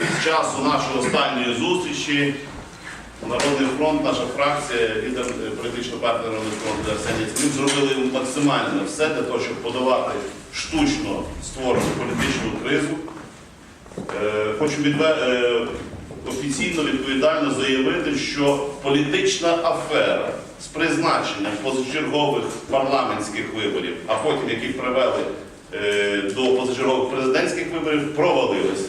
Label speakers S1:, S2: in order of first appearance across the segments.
S1: з часу нашої останньої зустрічі Народний фронт, наша фракція, лідер політичного партії Народний фронт Арсеній Яценюк зробили максимально все для того, щоб подавати штучно створену політичну кризу. Е, Хочу відве- е, офіційно відповідально заявити, що політична афера з призначенням позачергових парламентських виборів, а потім які привели е, до позачергових президентських виборів, провалилася.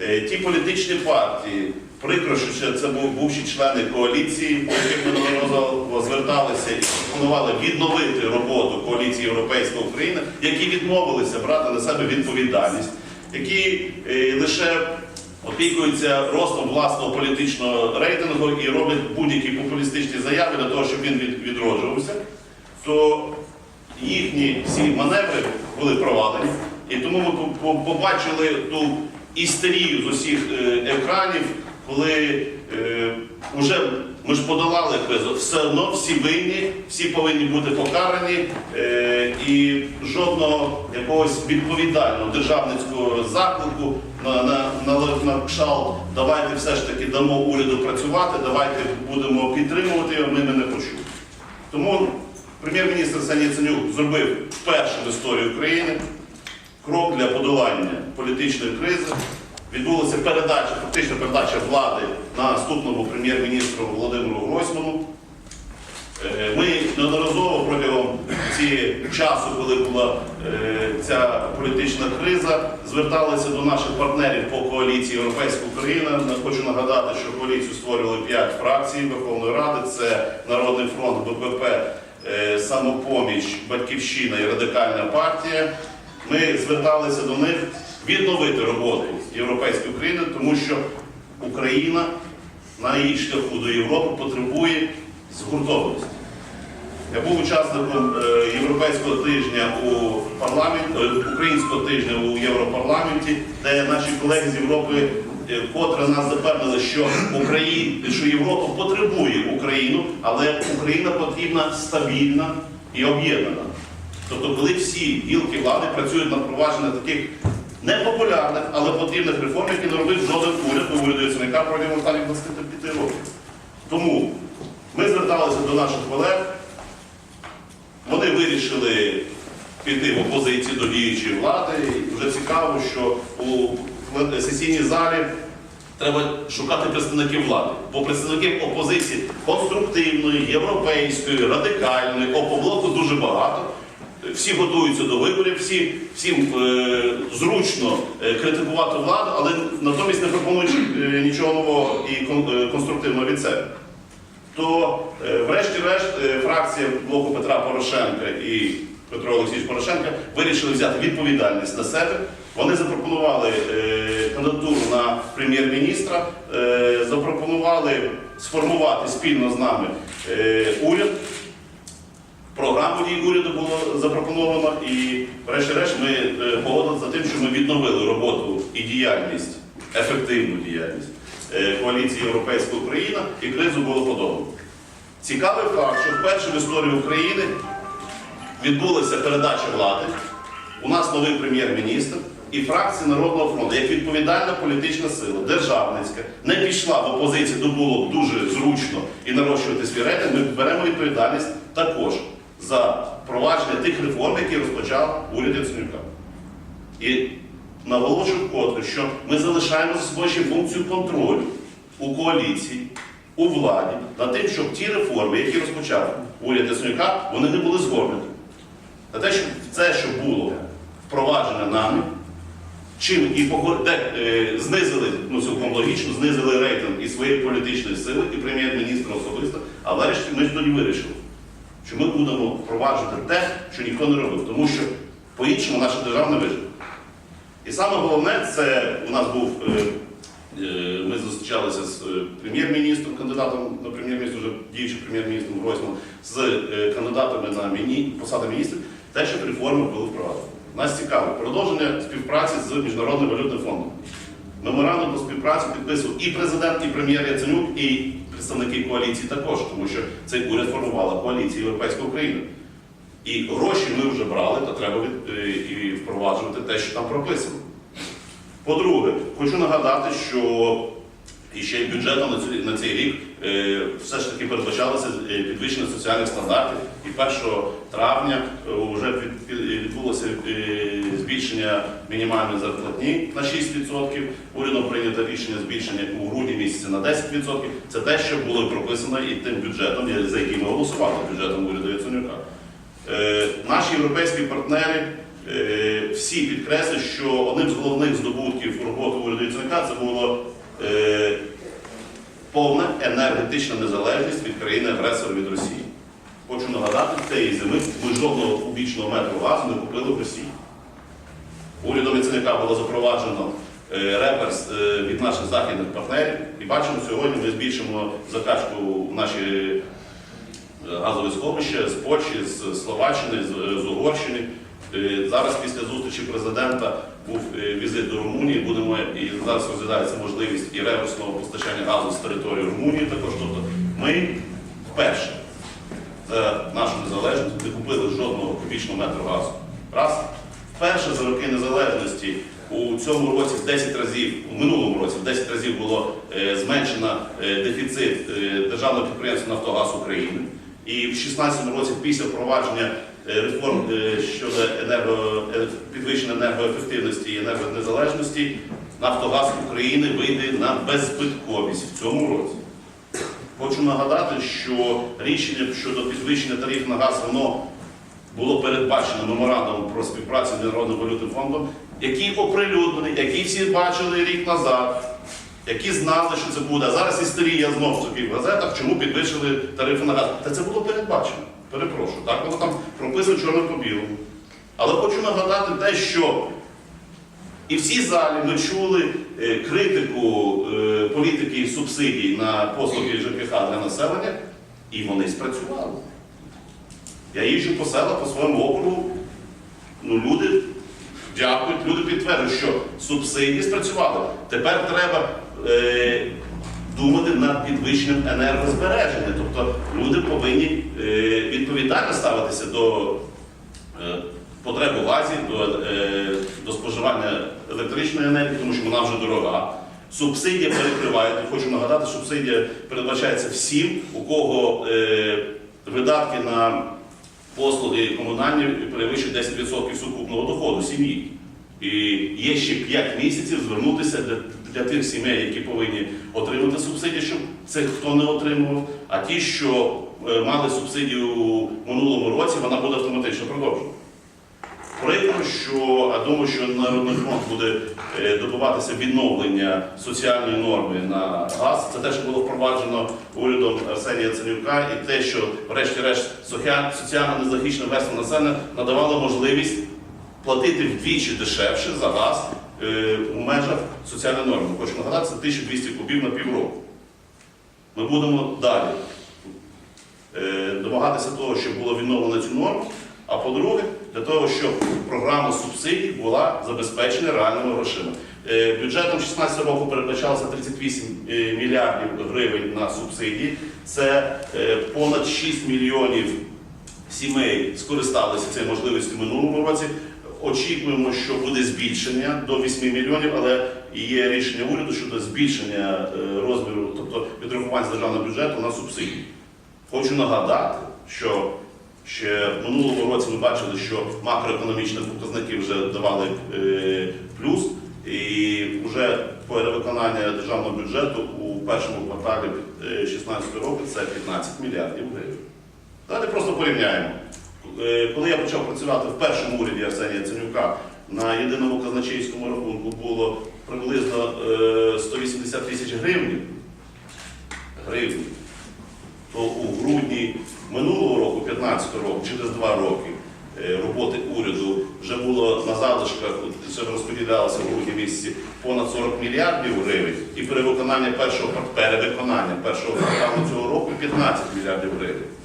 S1: Е, Ті політичні партії, прикро, що це був бувші члени коаліції, яких ми неодноразово зверталися і пропонували відновити роботу коаліції Європейська Україна, які відмовилися брати на себе відповідальність, які е, лише опікуються ростом власного політичного рейтингу і роблять будь-які популістичні заяви для того, щоб він відроджувався, то їхні всі маневри були провалені. І тому ми по- по- побачили ту істерію з усіх е, екранів, коли е, вже ми ж подолали кризу, все одно всі винні, всі повинні бути покарані, е, і жодного якогось відповідального державницького заклику на, на, на, на кшалт давайте все ж таки дамо уряду працювати, давайте будемо підтримувати його, ми не почули. Тому прем'єр-міністр Арсеній Яценюк зробив вперше в історії України крок для подолання політичної кризи. Відбулася передача, фактична передача влади наступному прем'єр-міністру Володимиру Гройсману. Е, Ми неодноразово протягом ці часу, коли була е, ця політична криза, зверталися до наших партнерів по коаліції Європейська Україна. Хочу нагадати, що коаліцію створювали п'ять фракцій Верховної Ради: це Народний фронт, БПП, е, Самопоміч, Батьківщина і Радикальна партія. Ми зверталися до них відновити роботу Європейської України, тому що Україна на її шляху до Європи потребує згуртованості. Я був учасником е, європейського тижня у парламенті, е, українського тижня у Європарламенті, де наші колеги з Європи е, вкотре нас запевнили, що Україна, що Європа потребує Україну, але Україна потрібна стабільна і об'єднана. Тобто, коли всі гілки влади працюють над впровадженням таких непопулярних, але потрібних реформ, які не робив жоден уряд, бо уряд Яценюка протягом останніх 25 років. Тому ми зверталися до наших колег. Вони вирішили піти в опозицію до діючої влади. І вже цікаво, що у сесійній залі треба шукати представників влади. Бо представників опозиції конструктивної, європейської, радикальної, опоблоку дуже багато. Всі готуються до виборів, всі, всім е, зручно е, критикувати владу, але натомість не пропонують е, нічого нового і е, конструктивного від себе то е, врешті-решт е, фракція блоку Петра Порошенка і Петро Олексійович Порошенка вирішили взяти відповідальність на себе. Вони запропонували е, кандидатуру на прем'єр-міністра, е, запропонували сформувати спільно з нами е, уряд. Програму дій уряду було запропоновано, і врешті-решт ми е, погодилися за тим, що ми відновили роботу і діяльність, ефективну діяльність е, коаліції Європейська Україна, і кризу було подолано. Цікавий факт, що вперше в історії України відбулася передача влади. У нас новий прем'єр-міністр і фракція Народного фронту, як відповідальна політична сила, державницька, не пішла в опозицію, де було б дуже зручно і нарощувати свій рейтинг, ми беремо відповідальність також за впровадження тих реформ, які розпочав уряд Яценюка. І наголошую вкотре, що ми залишаємо за собою ще функцію контролю у коаліції, у владі над тим, щоб ті реформи, які розпочав уряд Яценюка, вони не були згорнуті. На те, що це, що було впроваджено нами, чим і де, е, знизили, ну цілком логічно, знизили рейтинг і своєї політичної сили, і прем'єр-міністра особисто, а врешті ми тоді вирішили, що ми будемо впроваджувати те, що ніхто не робив, тому що по-іншому наша держава не виживе. І саме головне, це у нас був. е, е, Ми зустрічалися з е, прем'єр-міністром, кандидатом на прем'єр-міністр, вже діючим прем'єр-міністром Гройсманом, з кандидатами на міні, посади міністрів, те, що реформи були впроваджені. Нас цікаво продовження співпраці з Міжнародним валютним фондом. Меморандум про співпрацю підписував і президент, і прем'єр Яценюк, і представники коаліції також, тому що цей уряд формувала коаліція Європейська Україна. І гроші ми вже брали, то треба від, е, і впроваджувати те, що там прописано. По-друге, хочу нагадати, що і ще й бюджетом на цей, рік е, все ж таки передбачалося е, підвищення соціальних стандартів. І 1 травня вже відбулося е, збільшення мінімальної зарплатні на 6%. Урядом прийнято рішення збільшення у грудні місяці на 10%. Це те, що було прописано і тим бюджетом, за який ми голосували бюджетом уряду Яценюка. Наші європейські партнери всі підкреслюють, що одним з головних здобутків роботи уряду Яценюка це було повна енергетична незалежність від країни-агресора від Росії. Хочу нагадати, цієї зими ми жодного кубічного метру газу не купили в Росії. Урядом Яценюка було запроваджено е, реверс е, від наших західних партнерів. І бачимо, сьогодні ми збільшимо закачку в наші е, газові сховища з Польщі, з Словаччини, з, Угорщини. Е, Зараз після зустрічі президента був е, візит до Румунії. Будемо і зараз розглядається можливість і реверсного постачання газу з території Румунії. Також тобто ми вперше за нашу незалежність не купили жодного кубічного метру газу. Раз. Вперше за роки незалежності у цьому році в 10 разів, у минулому році в 10 разів було е, зменшено е, дефіцит державного підприємства Нафтогаз України. І в 2016 році, після впровадження реформ е, щодо енерго, е, підвищення енергоефективності і енергонезалежності, Нафтогаз України вийде на беззбитковість в цьому році. Хочу нагадати, що рішення щодо підвищення тарифів на газ воно було передбачено меморандумом про співпрацю з Міжнародним валютним фондом, який оприлюднений, який всі бачили рік назад, які знали, що це буде. А зараз істерія знов таки в газетах, чому підвищили тарифи на газ. Та це було передбачено. Перепрошую, так воно там прописано чорно по білому. Але хочу нагадати те, що і в цій залі ми чули е, критику е, політики субсидій на послуги ЖКХ для населення, і вони спрацювали. Я їжджу по селах, по своєму округу. Ну, люди дякують, люди підтверджують, що субсидії спрацювали. Тепер треба е, думати над підвищенням енергозбереження. Тобто люди повинні е, відповідально ставитися до е, потреб у газі, до, е, до споживання електричної енергії, тому що вона вже дорога. Субсидія перекриває. Хочу нагадати, субсидія передбачається всім, у кого видатки на послуги комунальні перевищують 10% сукупного доходу сім'ї. І є ще 5 місяців звернутися для, для тих сімей, які повинні отримати субсидію, щоб це хто не отримував. А ті, що е, мали субсидію у минулому році, вона буде автоматично продовжена. Прикро, що а думаю, що Народний фронт буде е, добиватися відновлення соціальної норми на газ. Це те, що було впроваджено урядом Арсенія Яценюка, і те, що, врешті-решт, соціа- соціально незахищена верства населення надавала можливість платити вдвічі дешевше за газ е, у межах соціальної норми. Хочу нагадати, це 1200 кубів на півроку. Ми будемо далі е, домагатися того, щоб було відновлено цю норму. А по-друге, для того, щоб програма субсидій була забезпечена реальними грошима. Е, Бюджетом 2016 року передбачалося 38 е, мільярдів гривень на субсидії. Це е, понад 6 мільйонів сімей скористалися цією можливістю минулому році. Очікуємо, що буде збільшення до 8 мільйонів, але є рішення уряду щодо збільшення е, розміру, тобто відрахувань з державного бюджету на субсидії. Хочу нагадати, що ще в минулому році ми бачили, що макроекономічні показники вже давали е, плюс, і вже перевиконання державного бюджету у першому кварталі 2016 року це 15 мільярдів гривень. Давайте просто порівняємо. Е, Коли я почав працювати в першому уряді Арсенія Ценюка, на єдиному казначейському рахунку було приблизно е, 180 тисяч гривень. гривень то у грудні минулого року, 15 року, через два роки е, роботи уряду вже було на залишках, це розподілялося в грудні місяці понад 40 мільярдів гривень, і перевиконання першого перевиконання першого кварталу цього року 15 мільярдів гривень.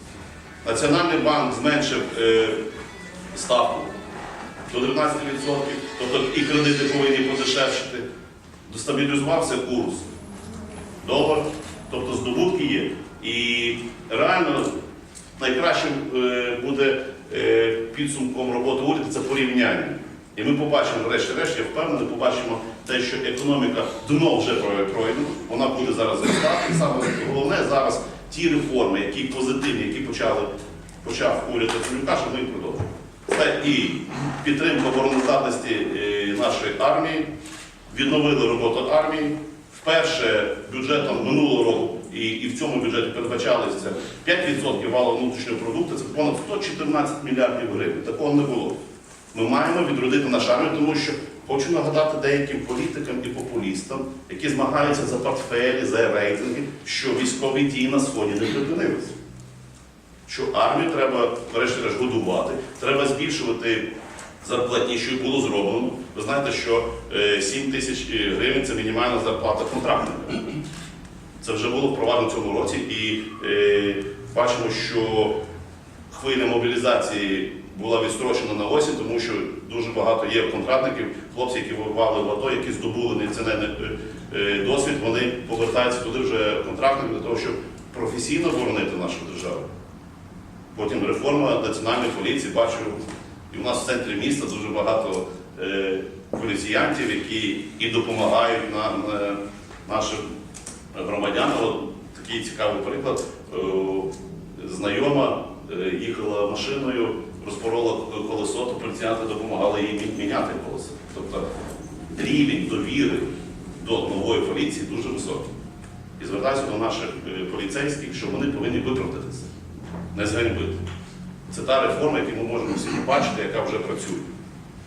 S1: Національний банк зменшив е, ставку до 19%, тобто і кредити повинні подешевшити. Достабілізувався курс. Долар, тобто здобутки є. І реально найкращим е, буде е, підсумком роботи уряду це порівняння. І ми побачимо, врешті-решт, я впевнений, побачимо те, що економіка дно вже пройдено, вона буде зараз зростати. Саме головне зараз ті реформи, які позитивні, які почали, почав уряд Яценюка, щоб ми їх продовжуємо. Це і підтримка обороноздатності е, нашої армії, відновили роботу армії. Вперше бюджетом минулого року і, і в цьому бюджеті передбачалися 5% валового внутрішнього продукту, це понад 114 мільярдів гривень. Такого не було. Ми маємо відродити нашу армію, тому що хочу нагадати деяким політикам і популістам, які змагаються за портфелі, за рейтинги, що військові дії на сході не припинилися. Що армію треба врешті-решт годувати, треба збільшувати зарплатні, що було зроблено. Ви знаєте, що е, 7 тисяч е, гривень це мінімальна зарплата контрактника. Це вже було впроваджено в цьому році, і е, бачимо, що хвиля мобілізації була відстрочена на осінь, тому що дуже багато є контрактників, хлопці, які воювали в АТО, які здобули неоцінений е, е, досвід, вони повертаються туди вже контрактниками для того, щоб професійно боронити нашу державу. Потім реформа національної поліції, бачу, і у нас в центрі міста дуже багато е, поліціянтів, які і допомагають нам, нашим громадянам. От такий цікавий приклад. Знайома їхала машиною, розпорола колесо, то поліціянти допомагали їй міняти колесо. Тобто рівень довіри до нової поліції дуже високий. І звертаюся до наших е, поліцейських, що вони повинні виправдатися, не зганьбити. Це та реформа, яку ми можемо всі побачити, яка вже працює.